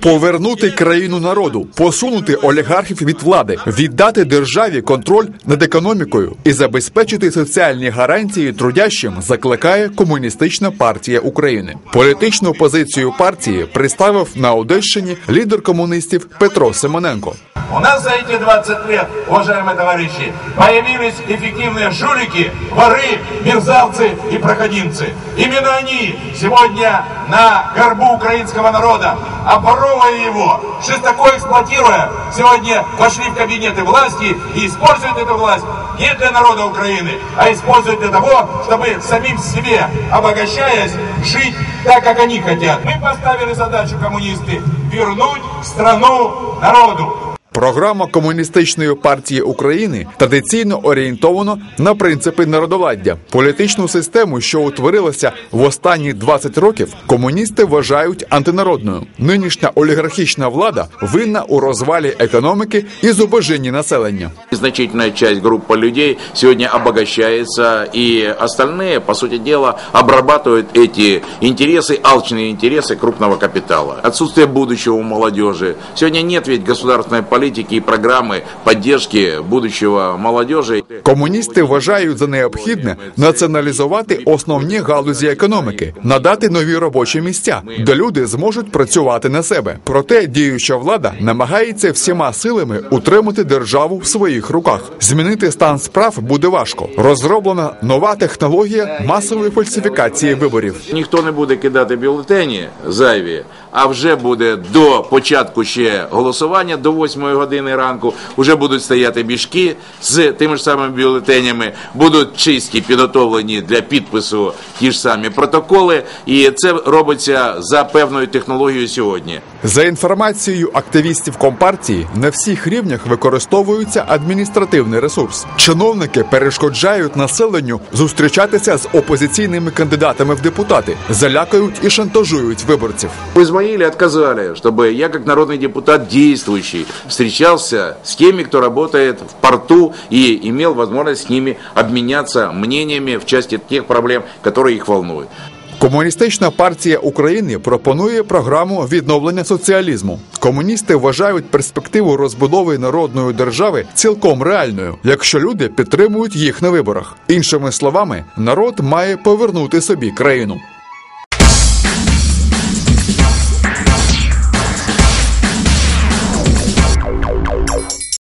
повернути країну народу, посунути олігархів від влади, віддати державі контроль над економікою і забезпечити соціальні гарантії трудящим, закликає комуністична партія України. Політичну позицію партії представив на Одещині лідер комуністів Петро Симоненко. У нас за эти 20 лет, уважаемые товарищи, появились эффективные жулики, воры, мерзавцы и проходимцы. Именно они сегодня на горбу украинского народа, обворовывая его, жестоко эксплуатируя, сегодня вошли в кабинеты власти и используют эту власть не для народа Украины, а используют для того, чтобы самим себе, обогащаясь, жить так, как они хотят. Мы поставили задачу коммунисты вернуть страну народу. Програма комуністичної партії України традиційно орієнтована на принципи народовладдя. Політичну систему, що утворилася в останні 20 років, комуністи вважають антинародною. Нинішня олігархічна влада винна у розвалі економіки і зубожінні населення. Значительная часть группы людей сегодня обогащается, и остальные, по сути дела, обрабатывают эти интересы, алчные интересы крупного капитала. Отсутствие будущего у молодежи. Сегодня нет ведь государственной политики и программы поддержки будущего молодежи. Комуністи вважають за необхідне націоналізувати основні галузі економіки, надати нові робочі місця, де люди зможуть працювати на себе. Проте діюча влада намагається всіма силами утримати державу в своїх руках. Змінити стан справ буде важко. Розроблена нова технологія масової фальсифікації виборів. Ніхто не буде кидати бюлетені зайві, а вже буде до початку ще голосування, до 8 години ранку, вже будуть стояти мішки з тими ж самими бюлетенями, будуть чисті, підготовлені для підпису ті ж самі протоколи, і це робиться за певною технологією сьогодні. За інформацією активістів компартії, на всіх рівнях використовується адміністративний ресурс. Чиновники перешкоджають населенню зустрічатися з опозиційними кандидатами в депутати, залякають і шантажують виборців. В Измаиле отказали, чтобы я как народный депутат действующий встречался с теми, кто работает в порту и имел возможность с ними обменяться мнениями в части тех проблем, которые их волнуют. Комуністична партія України пропонує програму відновлення соціалізму. Комуністи вважають перспективу розбудови народної держави цілком реальною, якщо люди підтримують їх на виборах. Іншими словами, народ має повернути собі країну.